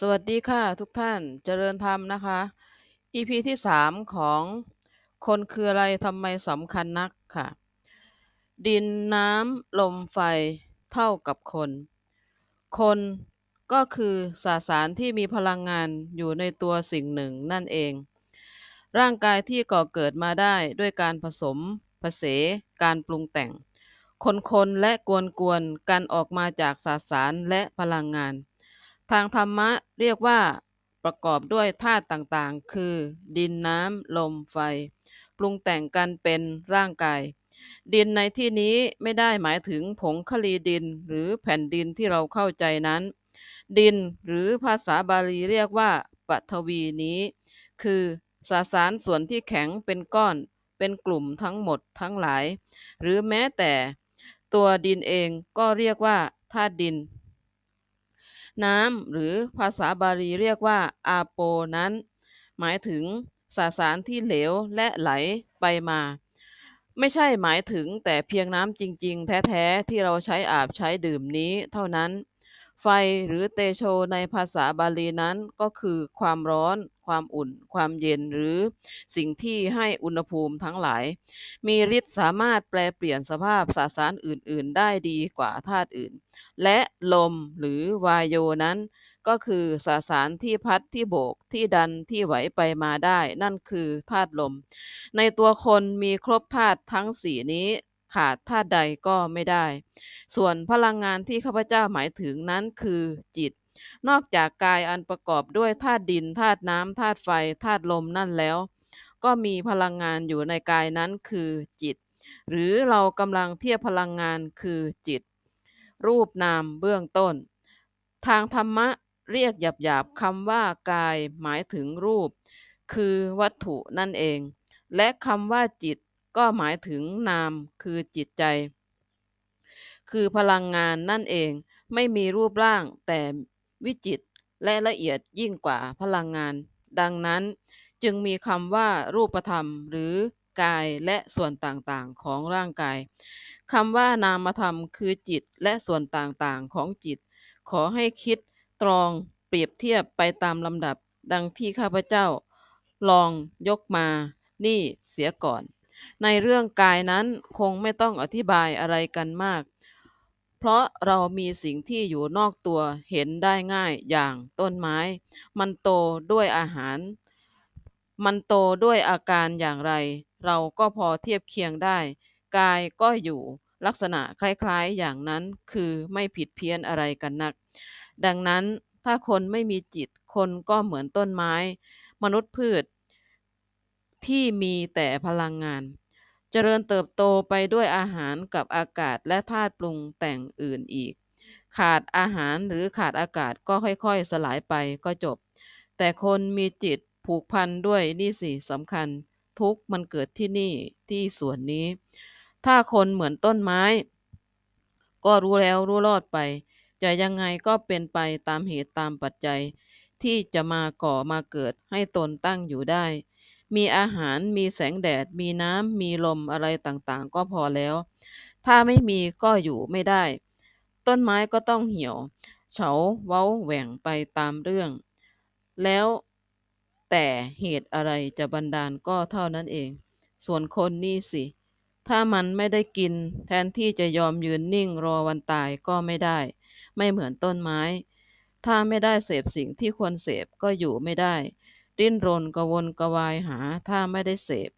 สวัสดีค่ะทุกท่านเจริญธรรมนะคะ EP ที่สามของคนคืออะไรทำไมสำคัญนักค่ะ ดินน้ำลมไฟเท่ากับคน คนก็คือสสารที่มีพลังงานอยู่ในตัวสิ่งหนึ่งนั่นเอง ร่างกายที่ก่อเกิดมาได้ด้วยการผสมผสมการปรุงแต่ง คนคนและกวนกวนกันออกมาจากสสารและพลังงาน ทางธรรมะเรียกว่าประกอบด้วยธาตุต่างๆ คือ ดินน้ำลมไฟ ปรุงแต่งกันเป็นร่างกาย ดินในที่นี้ไม่ได้หมายถึงผงคลีดินหรือแผ่นดินที่เราเข้าใจนั้น ดินหรือภาษาบาลีเรียกว่าปฐวีนี้ คือสสารส่วนที่แข็งเป็นก้อนเป็นกลุ่มทั้งหมดทั้งหลาย หรือแม้แต่ตัวดินเองก็เรียกว่าธาตุดิน น้ำหรือภาษาบาลีเรียกว่าอาโปนั้น หมายถึงสสารที่เหลวและไหลไปมา ไม่ใช่หมายถึงแต่เพียงน้ำจริง ๆ แท้ๆ ที่เราใช้อาบใช้ดื่มนี้เท่านั้น ไฟหรือเตโชในภาษาบาลีนั้นก็คือความร้อน ความอุ่น ความเย็นหรือสิ่งที่ให้อุณหภูมิทั้งหลาย มีฤทธิ์สามารถแปลเปลี่ยนสภาพสสารอื่น ๆ ได้ดีกว่าธาตุอื่น และลมหรือวายโยนั้น ก็คือสสารที่พัดที่โบกที่ดันที่ไหวไปมาได้ นั่นคือธาตุลม ในตัวคนมีครบธาตุทั้งสี่นี้ขาดธาตุใดก็ไม่ได้ ส่วนพลังงานที่ข้าพเจ้าหมายถึงนั้นคือจิต นอกจากกายอันประกอบด้วยธาตุดินธาตุน้ำธาตุไฟธาตุลมนั่นแล้ว ก็มีพลังงานอยู่ในกายนั้นคือจิต หรือเรากำลังเทียบพลังงานคือจิต รูปนามเบื้องต้น ทางธรรมะเรียกหยาบๆคำว่ากายหมายถึงรูป คือวัตถุนั่นเอง และคำว่าจิตก็หมายถึงนามคือจิตใจ คือพลังงานนั่นเองไม่มีรูปร่างแต่ วิจิตรและละเอียดยิ่งกว่าพลังงาน ดังนั้นจึงมีคำว่ารูปธรรมหรือกายและส่วนต่างๆของร่างกายคำว่านามธรรมคือจิตและส่วนต่างๆของจิต ขอให้คิดตรองเปรียบเทียบไปตามลำดับ ดังที่ข้าพเจ้า ลองยกมา นี่เสียก่อน ในเรื่องกายนั้นคงไม่ต้องอธิบายอะไรกันมาก เพราะเรามีสิ่งที่อยู่นอกตัวเห็นได้ง่ายอย่างต้นไม้ มันโตด้วยอาหาร มันโตด้วยอาการอย่างไร เราก็พอเทียบเคียงได้ กายก็อยู่ลักษณะคล้ายๆอย่างนั้นคือไม่ผิดเพี้ยนอะไรกันนัก ดังนั้นถ้าคนไม่มีจิตคนก็เหมือนต้นไม้ มนุษย์พืช ที่มีแต่พลังงาน เจริญเติบโตไปด้วยอาหารกับอากาศและธาตุปรุงแต่งอื่นอีก ขาดอาหารหรือขาดอากาศก็ค่อยๆ สลายไปก็จบ แต่คนมีจิตผูกพันด้วยนี่สิสำคัญ ทุกมันเกิดที่นี่ที่ส่วนนี้ ถ้าคนเหมือนต้นไม้ ก็รู้แล้วรู้รอดไป จะยังไงก็เป็นไปตามเหตุตามปัจจัย ที่จะมาก่อมาเกิดให้ตนตั้งอยู่ได้ มีอาหาร มีแสงแดด มีน้ำ มีลม อะไรต่าง ๆ ก็พอแล้ว ถ้าไม่มีก็อยู่ไม่ได้ ต้นไม้ก็ต้องเหี่ยว เฉาเว้าแหว่งไปตามเรื่อง แล้วแต่เหตุอะไรจะบันดาลก็เท่านั้นเอง ส่วนคนนี่สิ ถ้ามันไม่ได้กิน แทนที่จะยอมยืนนิ่งรอวันตายก็ไม่ได้ ไม่เหมือนต้นไม้ ถ้าไม่ได้เสพสิ่งที่ควรเสพก็อยู่ไม่ได้ ดิ้นรนกระวนกระวายหาถ้าไม่ได้เสพ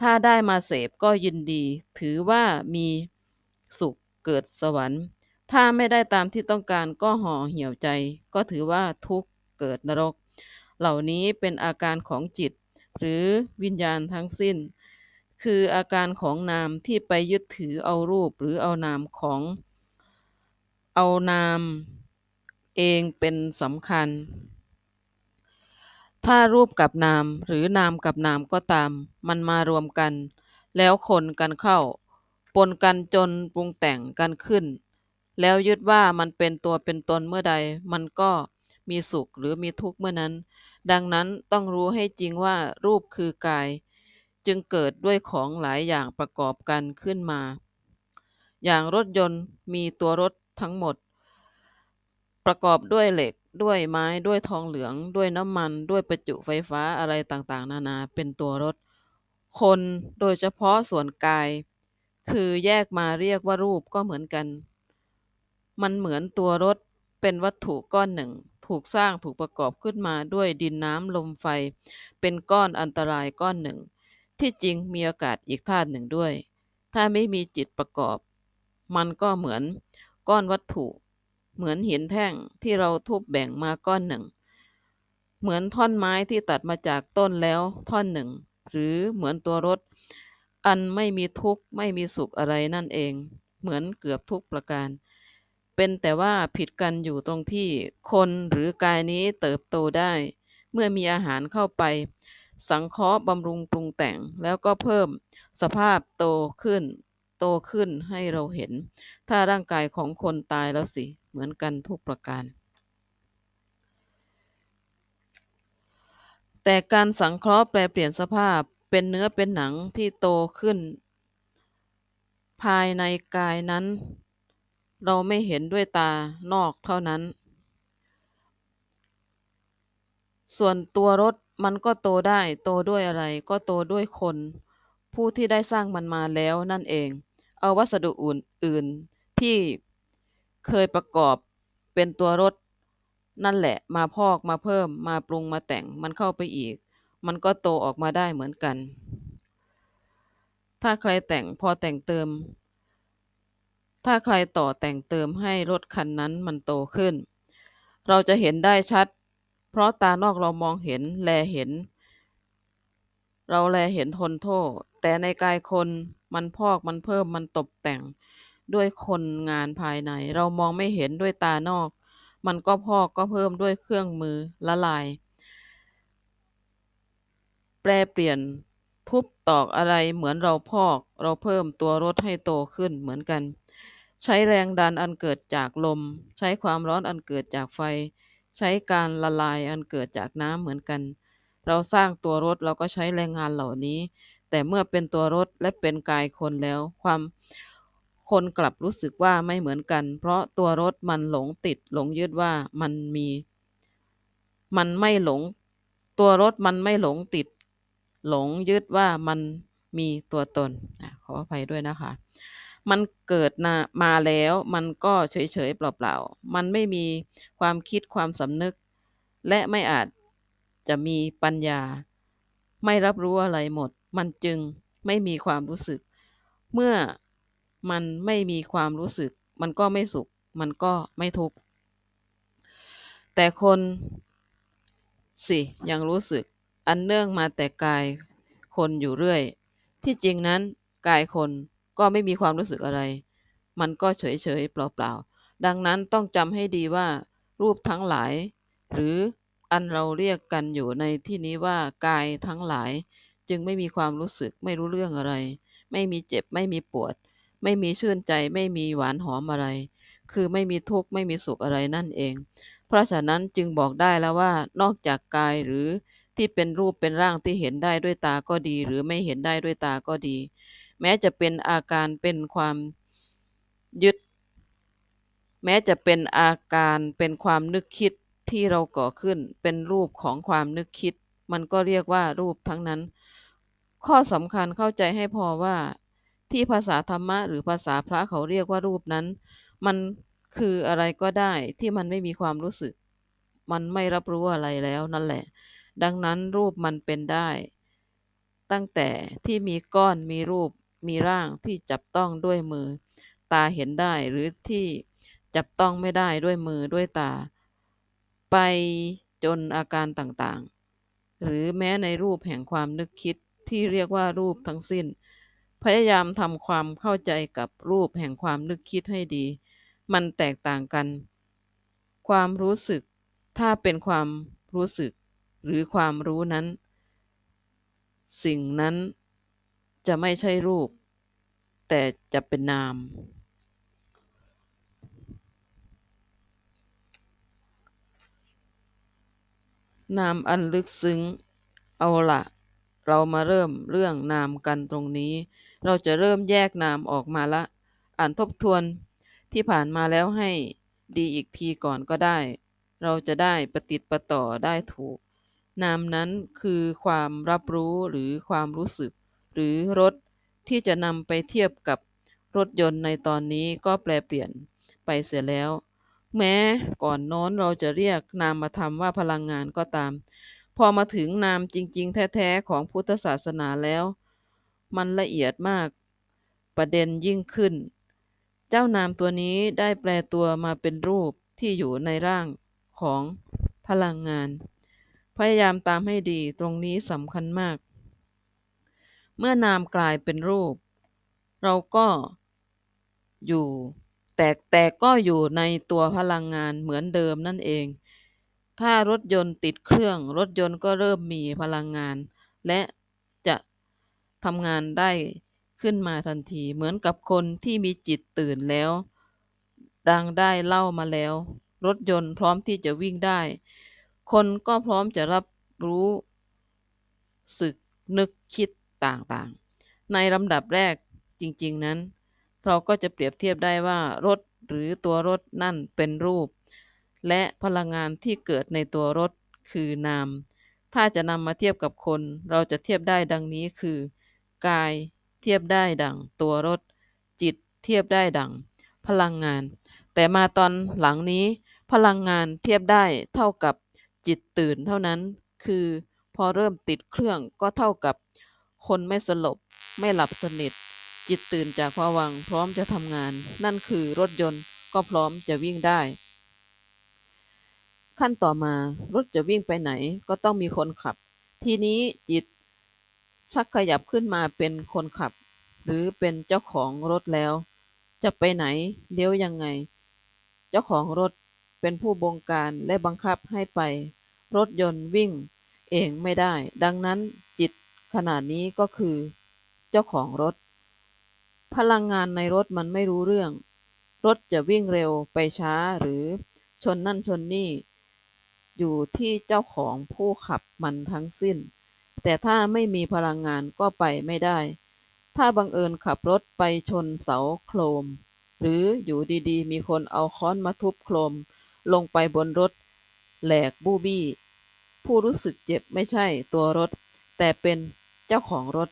ถ้าได้มาเสพก็ยินดี ถือว่ามีสุขเกิดสวรรค์ ถ้าไม่ได้ตามที่ต้องการก็ห่อเหี่ยวใจ ก็ถือว่าทุกข์เกิดนรก เหล่านี้เป็นอาการของจิต หรือวิญญาณทั้งสิ้น คืออาการของนามที่ไปยึดถือเอารูปหรือเอานามของเอานามเองเป็นสำคัญ ถ้ารูปกับนาม หรือนามกับนามก็ตาม มันมารวมกัน แล้วคนกันเข้า ปนกันจนปรุงแต่งกันขึ้น แล้วยึดว่ามันเป็นตัวเป็นตนเมื่อใด มันก็มีสุขหรือมีทุกข์เมื่อนั้น ดังนั้นต้องรู้ให้จริงว่ารูปคือกาย จึงเกิดด้วยของหลายอย่างประกอบกันขึ้นมา อย่างรถยนต์มีตัวรถทั้งหมด ประกอบด้วยเหล็ก ด้วยไม้ ด้วยทองเหลือง ด้วยน้ำมัน ด้วยประจุไฟฟ้าอะไรต่างๆ นานา เป็นตัวรถ คนโดยเฉพาะส่วนกาย คือแยกมาเรียกว่ารูปก็เหมือนกัน มันเหมือนตัวรถเป็นวัตถุก้อนหนึ่ง ถูกสร้างถูกประกอบขึ้นมาด้วยดินน้ำลมไฟ เป็นก้อนอันตรายก้อนหนึ่ง ที่จริงมีอากาศอีกธาตุหนึ่งด้วย ถ้าไม่มีจิตประกอบ มันก็เหมือนก้อนวัตถุ เหมือนหินแท่งที่เราทุบแบ่งมาก้อนหนึ่ง เหมือนท่อนไม้ที่ตัดมาจากต้นแล้วท่อนหนึ่ง หรือเหมือนตัวรถ อันไม่มีทุกข์ไม่มีสุขอะไรนั่นเอง เหมือนเกือบทุกประการ เป็นแต่ว่าผิดกันอยู่ตรงที่คนหรือกายนี้เติบโตได้ เมื่อมีอาหารเข้าไป สังเคราะห์บำรุงปรุงแต่งแล้วก็เพิ่มสภาพโตขึ้น โตขึ้นให้เราเห็น ถ้าร่างกายของคนตายแล้วสิ มือนกันทุกประการ แต่การสังเคราะห์แปลเปลี่ยนสภาพเป็นเนื้อเป็นหนังที่โตขึ้น ภายในกายนั้น เราไม่เห็นด้วยตานอกเท่านั้น ส่วนตัวรถมันก็โตได้โตด้วยอะไรก็โตด้วยคน ผู้ที่ได้สร้างมันมาแล้วนั่นเอง เอาวัสดุอื่นๆที่ เคยประกอบเป็นตัวรถนั่นแหละ มาพอกมาเพิ่ม มาปรุงมาแต่งมันเข้าไปอีก มันก็โตออกมาได้เหมือนกัน ถ้าใครแต่งพอแต่งเติม ถ้าใครต่อแต่งเติมให้รถคันนั้นมันโตขึ้น เราจะเห็นได้ชัด เพราะตานอกเรามองเห็นแลเห็น เราแลเห็นทนโทษ แต่ในกายคนมันพอกมันเพิ่มมันตกแต่ง ด้วยคนงานภายใน เรามองไม่เห็นด้วยตานอก มันก็พอกก็เพิ่มด้วยเครื่องมือละลาย แปลเปลี่ยนทุบตอกอะไรเหมือนเราพอก เราเพิ่มตัวรถให้โตขึ้นเหมือนกัน ใช้แรงดันอันเกิดจากลม ใช้ความร้อนอันเกิดจากไฟ ใช้การละลายอันเกิดจากน้ำเหมือนกัน เราสร้างตัวรถเราก็ใช้แรงงานเหล่านี้ แต่เมื่อเป็นตัวรถและเป็นกายคนแล้ว ความ คนกลับรู้สึกว่าไม่เหมือนกัน เพราะตัวรถมันหลงติดหลงยึดว่ามันมี มันไม่หลง ตัวรถมันไม่หลงติด หลงยึดว่ามันมีตัวตนขออภัยด้วยนะคะ มันเกิดมาแล้วมันก็เฉยๆเปล่าๆ มันไม่มีความคิดความสำนึก และไม่อาจจะมีปัญญา ไม่รับรู้อะไรหมด มันจึงไม่มีความรู้สึก เมื่อ มันไม่มีความรู้สึก มันก็ไม่สุข มันก็ไม่ทุกข์ แต่คนสิยังรู้สึก อันเนื่องมาแต่กายคนอยู่เรื่อย ที่จริงนั้นกายคนก็ไม่มีความรู้สึกอะไร มันก็เฉยๆเปล่าๆ ดังนั้นต้องจำให้ดีว่ารูปทั้งหลาย หรืออันเราเรียกกันอยู่ในที่นี้ว่ากายทั้งหลาย จึงไม่มีความรู้สึก ไม่รู้เรื่องอะไร ไม่มีเจ็บไม่มีปวด ไม่มีชื่นใจ ไม่มีหวานหอมอะไร คือไม่มีทุกข์ไม่มีสุขอะไรนั่นเอง เพราะฉะนั้นจึงบอกได้แล้วว่า นอกจากกายหรือที่เป็นรูปเป็นร่างที่เห็นได้ด้วยตาก็ดี หรือไม่เห็นได้ด้วยตาก็ดี แม้จะเป็นอาการเป็นความยึด แม้จะเป็นอาการเป็นความนึกคิดที่เราก่อขึ้น เป็นรูปของความนึกคิด มันก็เรียกว่ารูปทั้งนั้น ข้อสำคัญเข้าใจให้พอว่า ที่ภาษาธรรมะหรือภาษาพระเขาเรียกว่ารูปนั้น มันคืออะไรก็ได้ที่มันไม่มีความรู้สึก มันไม่รับรู้อะไรแล้วนั่นแหละ ดังนั้นรูปมันเป็นได้ ตั้งแต่ที่มีก้อนมีรูปมีร่างที่จับต้องด้วยมือ ตาเห็นได้หรือที่จับต้องไม่ได้ด้วยมือด้วยตา ไปจนอาการต่างๆ หรือแม้ในรูปแห่งความนึกคิดที่เรียกว่ารูปทั้งสิ้น พยายามทำความเข้าใจกับรูปแห่งความนึกคิดให้ดี มันแตกต่างกัน ความรู้สึก ถ้าเป็นความรู้สึก หรือความรู้นั้น สิ่งนั้นจะไม่ใช่รูป แต่จะเป็นนาม นามอันลึกซึ้ง เอาละเรามาเริ่มเรื่องนามกันตรงนี้ เราจะเริ่มแยกนามออกมาละ อ่านทบทวนที่ผ่านมาแล้วให้ดีอีกทีก่อนก็ได้ เราจะได้ประติดประต่อได้ถูก นามนั้นคือความรับรู้หรือความรู้สึก หรือรสที่จะนำไปเทียบกับรถยนต์ในตอนนี้ก็แปลเปลี่ยนไปเสียแล้ว แม้ก่อนโน้นเราจะเรียกนามธรรมว่าพลังงานก็ตาม พอมาถึงนามจริง ๆ แท้ ๆ ของพุทธศาสนาแล้ว มันละเอียดมาก ประเด็นยิ่งขึ้น เจ้านามตัวนี้ได้แปลตัวมาเป็นรูปที่อยู่ในร่างของพลังงาน พยายามตามให้ดีตรงนี้สำคัญมาก เมื่อนามกลายเป็นรูป เราก็อยู่แต่แต่ก็อยู่ในตัวพลังงานเหมือนเดิมนั่นเอง ถ้ารถยนต์ติดเครื่อง รถยนต์ก็เริ่มมีพลังงาน และจะ ทำงานได้ขึ้นมาทันทีเหมือนกับคนที่มีจิตตื่นแล้ว ดังได้เล่ามาแล้ว รถยนต์พร้อมที่จะวิ่งได้ คนก็พร้อมจะรับรู้สึกนึกคิดต่างๆ ในลำดับแรกจริง ๆ นั้น เราก็จะเปรียบเทียบได้ว่ารถหรือตัวรถนั่นเป็นรูป และพลังงานที่เกิดในตัวรถคือนาม ถ้าจะนำมาเทียบกับคน เราจะเทียบได้ดังนี้คือ กายเทียบได้ดังตัวรถ จิตเทียบได้ดังพลังงาน แต่มาตอนหลังนี้ พลังงานเทียบได้เท่ากับจิตตื่นเท่านั้น คือพอเริ่มติดเครื่องก็เท่ากับ คนไม่สลบ ไม่หลับสนิท จิตตื่นจากภวังพร้อมจะทำงาน นั่นคือรถยนต์ก็พร้อมจะวิ่งได้ ขั้นต่อมารถจะวิ่งไปไหนก็ต้องมีคนขับ ทีนี้จิต ชักขยับขึ้นมาเป็นคนขับ หรือเป็นเจ้าของรถแล้ว จะไปไหนเลี้ยวยังไง เจ้าของรถเป็นผู้บงการและบังคับให้ไป รถยนต์วิ่งเองไม่ได้ ดังนั้นจิตขนาดนี้ก็คือ เจ้าของรถ พลังงานในรถมันไม่รู้เรื่อง รถจะวิ่งเร็วไปช้าหรือชนนั่นชนนี่ อยู่ที่เจ้าของผู้ขับมันทั้งสิ้น แต่ถ้าไม่มีพลังงานก็ไปไม่ได้ ถ้าบังเอิญขับรถไปชนเสาโครมหรืออยู่ดีๆ มีคนเอาค้อนมาทุบโครมลงไปบนรถ แหลกบูบี้ ผู้รู้สึกเจ็บไม่ใช่ตัวรถ แต่เป็นเจ้าของรถ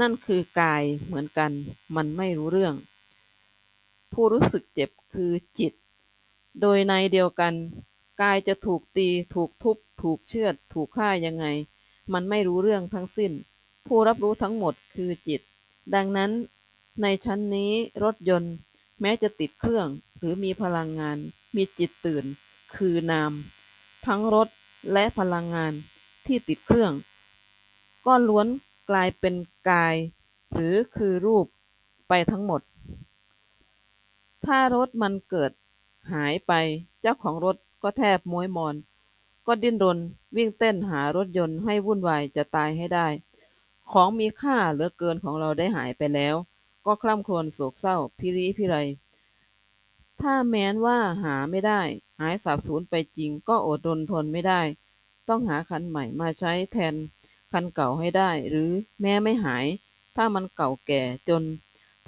นั่นคือกายเหมือนกัน มันไม่รู้เรื่อง ผู้รู้สึกเจ็บคือจิต โดยในเดียวกัน กายจะถูกตี ถูกทุบ ถูกเชือด ถูกฆ่ายังไง มันไม่รู้เรื่องทั้งสิ้น ผู้รับรู้ทั้งหมดคือจิต ดังนั้น ในชั้นนี้รถยนต์ แม้จะติดเครื่องหรือมีพลังงาน มีจิตตื่น คือนาม ทั้งรถและพลังงานที่ติดเครื่อง ก็ล้วนกลายเป็นกาย หรือคือรูปไปทั้งหมด ถ้ารถมันเกิดหายไปเจ้าของรถก็แทบม้วยมอน ก็ดิ้นรนวิ่งเต้นหารถยนต์ให้วุ่นวายจะตายให้ได้ ของมีค่าเหลือเกินของเราได้หายไปแล้ว ก็คร่ำครวญโศกเศร้าพิริพิไรถ้าแม้นว่าหาไม่ได้ หายสาบสูญไปจริงก็อดรนทนไม่ได้ ต้องหาคันใหม่มาใช้แทนคันเก่าให้ได้ หรือแม้ไม่หาย ถ้ามันเก่าแก่จน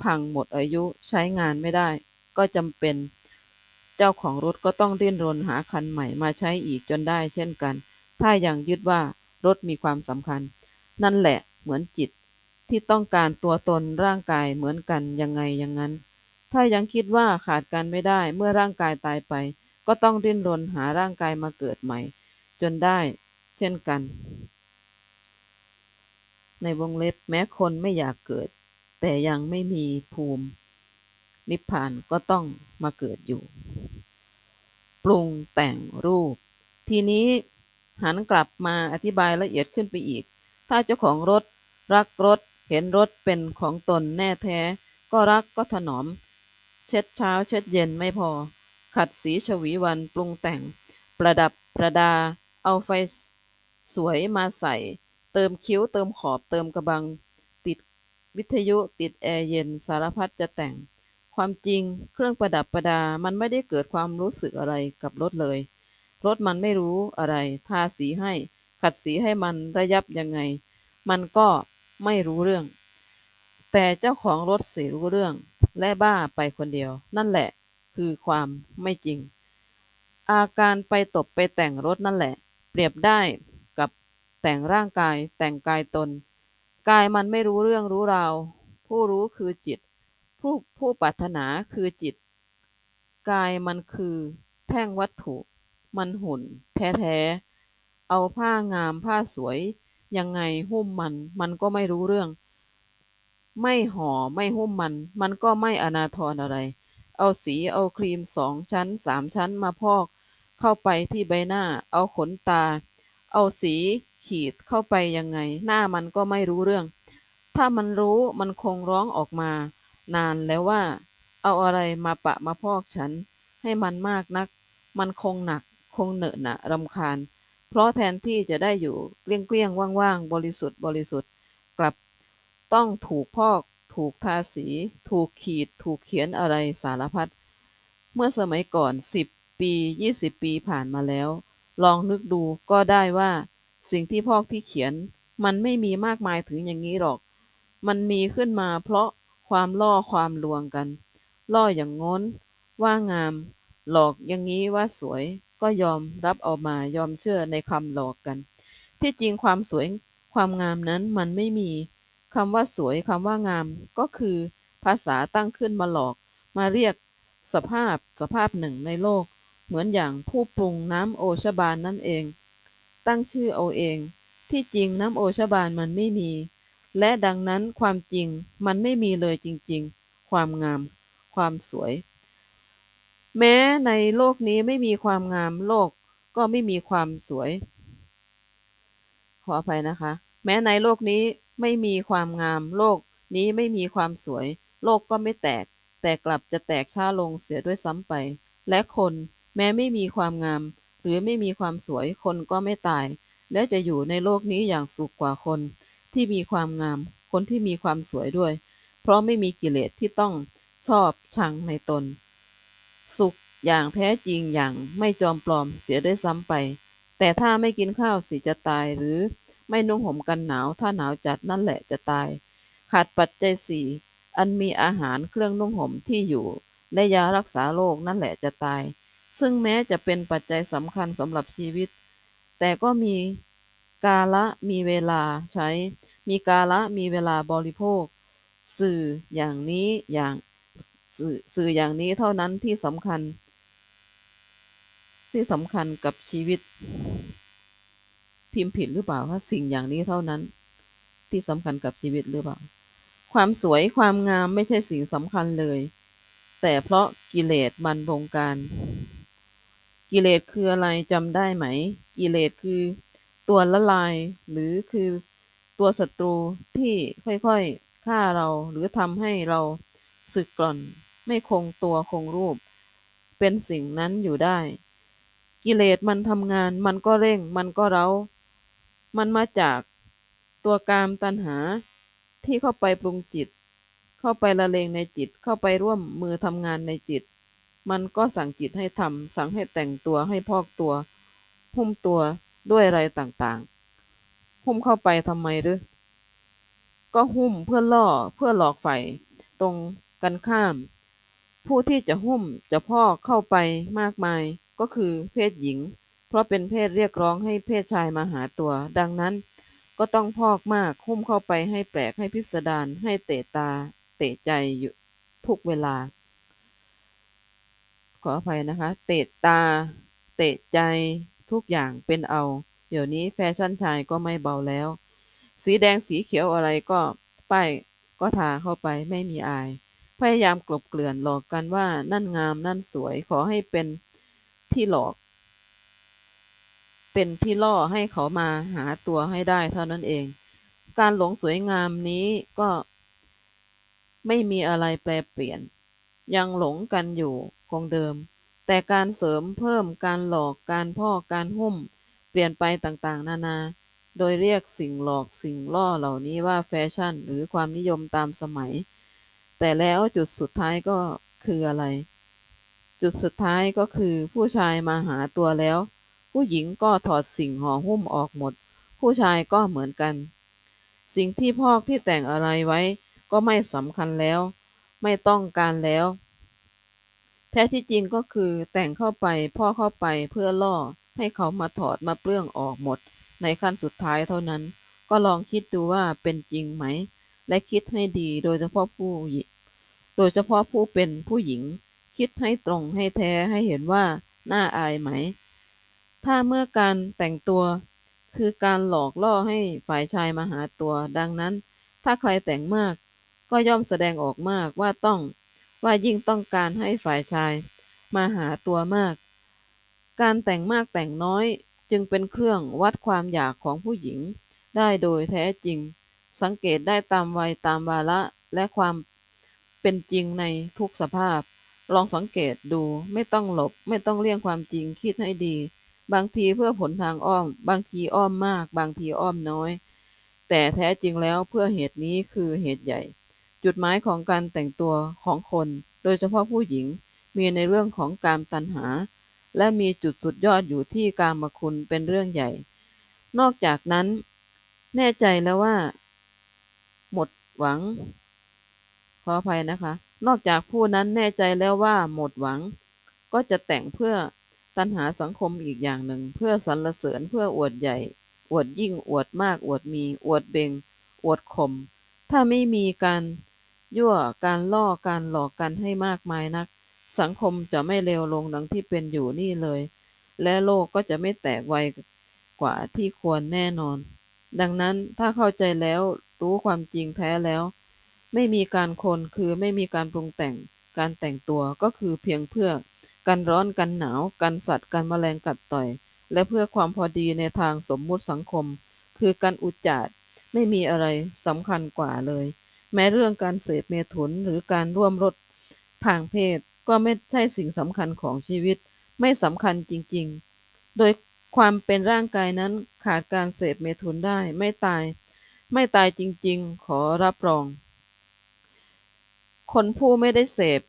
พังหมดอายุใช้งานไม่ได้ ก็จำเป็น เจ้าของรถก็ต้องดิ้นรนหาคันใหม่มาใช้อีกจนได้เช่นกัน ถ้ายังยึดว่ารถมีความสำคัญ นั่นแหละเหมือนจิต ที่ต้องการตัวตนร่างกายเหมือนกันยังไงอย่างนั้น ถ้ายังคิดว่าขาดกันไม่ได้เมื่อร่างกายตายไป ก็ต้องดิ้นรนหาร่างกายมาเกิดใหม่ จนได้เช่นกัน ในวงเล็บแม้คนไม่อยากเกิด แต่ยังไม่มีภูมิ นิพพานก็ต้องมาเกิดอยู่ ปรุงแต่งรูป ทีนี้หันกลับมาอธิบายละเอียดขึ้นไปอีก ถ้าเจ้าของรถ รักรถ เห็นรถเป็นของตนแน่แท้ ก็รักก็ถนอม เช็ดเช้าเช็ดเย็นไม่พอ ขัดสีฉวีวันปรุงแต่ง ประดับประดา เอาไฟสวยมาใส่ เติมคิ้วเติมขอบเติมกระบัง ติดวิทยุติดแอร์เย็นสารพัดจะแต่ง ความจริงเครื่องประดับประดามันไม่ได้เกิดความรู้สึกอะไรกับรถเลย รถมันไม่รู้อะไร ทาสีให้ ขัดสีให้มันระยับยังไง มันก็ไม่รู้เรื่อง แต่เจ้าของรถสิรู้เรื่อง และบ้าไปคนเดียว นั่นแหละ คือความไม่จริง อาการไปตบไปแต่งรถนั่นแหละ เปรียบได้กับแต่งร่างกายแต่งกายตน กายมันไม่รู้เรื่องรู้ราว ผู้รู้คือจิต ผู้ผู้ปรารถนาคือจิต กายมันคือแท่งวัตถุ มันหุ่น แท้ ๆ เอาผ้างามผ้าสวย ยังไงหุ้มมัน มันก็ไม่รู้เรื่อง ไม่ห่อไม่หุ้มมัน มันก็ไม่อนาทรอะไร เอาสีเอาครีมสองชั้นสามชั้นมาพอก เข้าไปที่ใบหน้า เอาขนตา เอาสีขีดเข้าไปยังไง หน้ามันก็ไม่รู้เรื่อง ถ้ามันรู้มันคงร้องออกมา นานแล้วว่า เอาอะไรมาปะมาพอกฉัน ให้มันมากนัก มันคงหนัก คงเหนอะหนะรำคาญ เพราะแทนที่จะได้อยู่เกลี้ยงเกลี้ยงๆว่างๆ บริสุทธิ์บริสุทธิ์ กลับต้องถูกพอก ถูกทาสี ถูกขีด ถูกเขียนอะไรสารพัด เมื่อสมัยก่อน10ปี20ปีผ่านมาแล้ว ลองนึกดูก็ได้ว่า สิ่งที่พอกที่เขียน มันไม่มีมากมายถึงอย่างนี้หรอก มันมีขึ้นมาเพราะ ความล่อความลวงกัน ล่ออย่างง้น ว่างาม หลอกอย่างนี้ว่าสวย ก็ยอมรับเอามายอมเชื่อในคำหลอกกัน ที่จริงความสวยความงามนั้นมันไม่มีคำว่าสวยคำว่างาม ก็คือภาษาตั้งขึ้นมาหลอก มาเรียกสภาพสภาพหนึ่งในโลก เหมือนอย่างผู้ปรุงน้ำโอชบานนั่นเอง ตั้งชื่อเอาเอง ที่จริงน้ำโอชบานมันไม่มี และดังนั้นความจริงมันไม่มีเลยจริง ๆ ความงาม ความสวย แม้ในโลกนี้ไม่มีความงามโลกก็ไม่มีความสวย ขออภัยนะคะ แม้ในโลกนี้ไม่มีความงามโลกนี้ไม่มีความสวย โลกก็ไม่แตก แต่กลับจะแตกช้าลงเสียด้วยซ้ำไป และคนแม้ไม่มีความงาม หรือไม่มีความสวยคนก็ไม่ตาย และจะอยู่ในโลกนี้อย่างสุขกว่าคน ที่มีความงาม คนที่มีความสวยด้วย เพราะไม่มีกิเลสที่ต้องชอบชังในตน สุขอย่างแท้จริงอย่างไม่จอมปลอมเสียด้วยซ้ำไป แต่ถ้าไม่กินข้าวสิจะตายหรือไม่นุ่งห่มกันหนาว ถ้าหนาวจัดนั่นแหละจะตาย ขาดปัจจัยสี่อันมีอาหารเครื่องนุ่งห่มที่อยู่ และยารักษาโรคนั่นแหละจะตาย ซึ่งแม้จะเป็นปัจจัยสำคัญสำหรับชีวิต แต่ก็มี กาละมีเวลาใช้ มีกาละมีเวลาบริโภค สื่ออย่างนี้อย่างสื่อสื่ออย่างนี้เท่านั้นที่สำคัญ ที่สำคัญกับชีวิต พิมพ์ผิดหรือเปล่าว่าสิ่งอย่างนี้เท่านั้น ที่สำคัญกับชีวิตหรือเปล่า ความสวยความงามไม่ใช่สิ่งสำคัญเลย แต่เพราะกิเลสมันบงการ กิเลสคืออะไรจำได้ไหม กิเลสคือ ตัวละลาย หรือคือตัวศัตรูที่ค่อยๆฆ่าเรา หรือทำให้เราสึกกร่อน ไม่คงตัวคงรูป เป็นสิ่งนั้นอยู่ได้ กิเลสมันทำงาน มันก็เร่ง มันก็เร้า มันมาจากตัวกามตัณหาที่เข้าไปปรุงจิต เข้าไปละเลงในจิต เข้าไปร่วมมือทำงานในจิต มันก็สั่งจิตให้ทำสั่งให้แต่งตัวให้พอกตัว หุ้มตัว ด้วยอะไรต่างๆ หุ้มเข้าไปทำไมหรือ ก็หุ้มเพื่อล่อเพื่อหลอกฝ่ายตรงกันข้าม ผู้ที่จะหุ้มจะพอกเข้าไปมากมายก็คือเพศหญิง เพราะเป็นเพศเรียกร้องให้เพศชายมาหาตัว ดังนั้น ก็ต้องพอกมากหุ้มเข้าไปให้แปลกให้พิสดารให้เตะตา เตะใจอยู่ทุกเวลา ขออภัยนะคะ เตะตา เตะใจ ทุกอย่างเป็นเอา เดี๋ยวนี้แฟชั่นชายก็ไม่เบาแล้ว สีแดงสีเขียวอะไรก็ป้ายก็ทาเข้าไปไม่มีอาย พยายามกลบเกลื่อนหลอกกันว่านั่นงามนั่นสวยขอให้เป็นที่หลอก เป็นที่ล่อให้เขามาหาตัวให้ได้เท่านั้นเอง การหลงสวยงามนี้ก็ไม่มีอะไรแปรเปลี่ยน ยังหลงกันอยู่คงเดิม แต่การเสริมเพิ่มการหลอกการพอกการหุ้ม เปลี่ยนไปต่างๆ นานา โดยเรียกสิ่งหลอกสิ่งล่อเหล่านี้ว่าแฟชั่น หรือความนิยมตามสมัย แต่แล้วจุดสุดท้ายก็คืออะไร จุดสุดท้ายก็คือผู้ชายมาหาตัวแล้ว ผู้หญิงก็ถอดสิ่งห่อหุ้มออกหมด ผู้ชายก็เหมือนกัน สิ่งที่พอกที่แต่งอะไรไว้ ก็ไม่สำคัญแล้ว ไม่ต้องการแล้ว ทท้ที่จริงก็คือแต่งเข้าไปพ่อเข้าไปเพื่อล่อให้เขามาถอดมาเปลื้องออกหมด ในขั้นสุดท้ายเท่านั้น ก็ลองคิดดูว่าเป็นจริงไหม และคิดให้ดีโดยเฉพาะผู้โดยเฉพาะผู้เป็นผู้หญิง คิดให้ตรงให้แท้ให้เห็นว่าน่าอายไหม ถ้าเมื่อการแต่งตัว คือการหลอกล่อให้ฝ่ายชายมาหาตัว ดังนั้น ถ้าใครแต่งมาก ก็ย่อมแสดงออกมากว่าต้อง ว่ายิ่งต้องการให้ฝ่ายชายมาหาตัวมาก การแต่งมากแต่งน้อยจึงเป็นเครื่องวัดความอยากของผู้หญิงได้โดยแท้จริง สังเกตได้ตามวัยตามวาระและความเป็นจริงในทุกสภาพ ลองสังเกตดูไม่ต้องหลบ ไม่ต้องเลี่ยงความจริงคิดให้ดี บางทีเพื่อผลทางอ้อม บางทีอ้อมมาก บางทีอ้อมน้อย แต่แท้จริงแล้วเพื่อเหตุนี้คือเหตุใหญ่ จุดหมายของการแต่งตัวของคน โดยเฉพาะผู้หญิง มีในเรื่องของการตัณหา และมีจุดสุดยอดอยู่ที่การมคุณเป็นเรื่องใหญ่ นอกจากนั้น แน่ใจแล้วว่า หมดหวัง ขออภัยนะคะ นอกจากผู้นั้นแน่ใจแล้วว่าหมดหวัง ก็จะแต่งเพื่อตัณหาสังคมอีกอย่างหนึ่ง เพื่อสรรเสริญเพื่ออวดใหญ่ อวดยิ่งอวดมากอวดมี อวดเบงอวดข่มถ้าไม่มีการ ยั่วการล่อการหลอกกันให้มากมายนัก สังคมจะไม่เลวลงดังที่เป็นอยู่นี่เลย และโลกก็จะไม่แตกไวกว่าที่ควรแน่นอน ดังนั้นถ้าเข้าใจแล้วรู้ความจริงแท้แล้ว ไม่มีการคนคือไม่มีการปรุงแต่ง การแต่งตัวก็คือเพียงเพื่อกันร้อนกันหนาวกันสัตว์กันแมลงกัดต่อย และเพื่อความพอดีในทางสมมุติสังคม คือการอุจจาดไม่มีอะไรสำคัญกว่าเลย แม้เรื่องการเสพเมถุนหรือการร่วมรสทางเพศก็ไม่ใช่สิ่งสำคัญของชีวิต ไม่สำคัญจริง ๆ โดยความเป็นร่างกายนั้นขาดการเสพเมถุนได้ไม่ตาย ไม่ตายจริง ๆ ขอรับรอง คนผู้ไม่ได้เสพ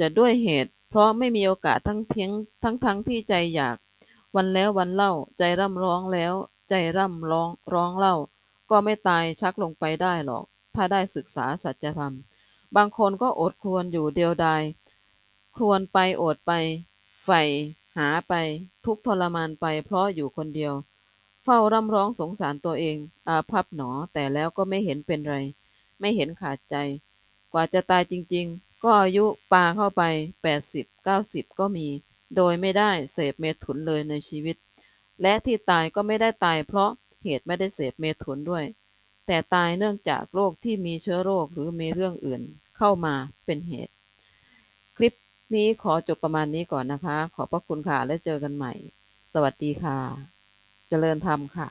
จะด้วยเหตุ เพราะไม่มีโอกาสทั้งเทียงทั้งทั้งที่ใจอยาก วันแล้ววันเล่าใจร่ำร้องแล้ว ใจร่ำร้องร้องเล่า ก็ไม่ตายชักลงไปได้หรอก ถ้าได้ศึกษาสัจธรรม บางคนก็อดครวญอยู่เดียวดายครวญไปอดไปใฝ่หาไปทุกทรมานไปเพราะอยู่คนเดียว เฝ้าร่ำร้องสงสารตัวเองอาภัพหนอแต่แล้วก็ไม่เห็นเป็นไร ไม่เห็นขาดใจ กว่าจะตายจริง ๆ ก็อายุปาเข้าไป 80 90 ก็มี โดยไม่ได้เสพเมถุนเลยในชีวิต และที่ตายก็ไม่ได้ตายเพราะเหตุไม่ได้เสพเมถุนด้วย แต่ตายเนื่องจากโรคที่มีเชื้อโรคหรือมีเรื่องอื่นเข้ามาเป็นเหตุ คลิปนี้ขอจบประมาณนี้ก่อนนะคะ ขอบพระคุณค่ะและเจอกันใหม่ สวัสดีค่ะ เจริญธรรมค่ะ